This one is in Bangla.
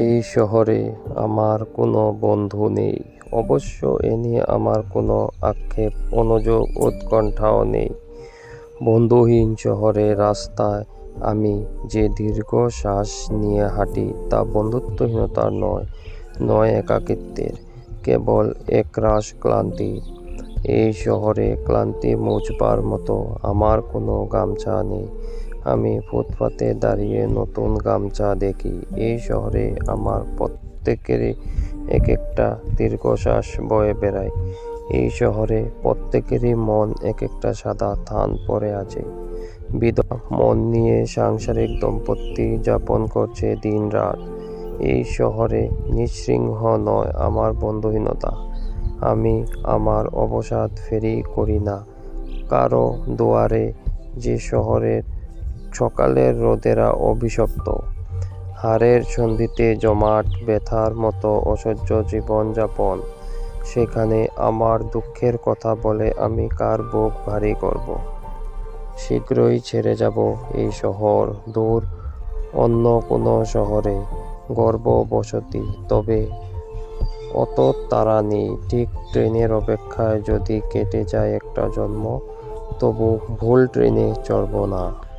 এই শহরে আমার কোনো বন্ধু নেই। অবশ্য এ নিয়ে আমার কোনো আক্ষেপ অনুযোগ উৎকণ্ঠাও নেই। বন্ধুহীন শহরের রাস্তায় আমি যে দীর্ঘ শ্বাস নিয়ে হাঁটি তা বন্ধুত্বহীনতার নয় নয় একাকিত্বের, কেবল একরাশ ক্লান্তি। এই শহরে ক্লান্তি মুছবার মতো আমার কোনো গামছা নেই। আমি ফুটপাতে দাঁড়িয়ে নতুন গামছা দেখি। এই শহরে আমার প্রত্যেকেরই এক একটা দীর্ঘশ্বাস বয়ে বেড়ায়। এই শহরে প্রত্যেকেরই মন এক একটা সাদা থান পড়ে আছে। বিধবা মন নিয়ে সাংসারিক দম্পতি যাপন করছে দিন রাত এই শহরে নিঃসৃঙ্গ নয় আমার বন্ধুহীনতা। আমি আমার অবসাদ ফেরি করি না। কারও দুয়ারে যে শহরের সকালের রোদেরা অভিশপ্ত। হাড়ের সন্ধিতে জমাট ব্যথার মতো অসহ্য জীবনযাপন। সেখানে আমার দুঃখের কথা বলে আমি কার বুক ভারী করব? শীঘ্রই ছেড়ে যাব এই শহর দূর, অন্য কোনো শহরে। গর্ব বসতি তবে অত তাড়া নেই। ঠিক ট্রেনের অপেক্ষায় যদি কেটে যায় একটা জন্ম, তবু ভুল ট্রেনে চড়ব না।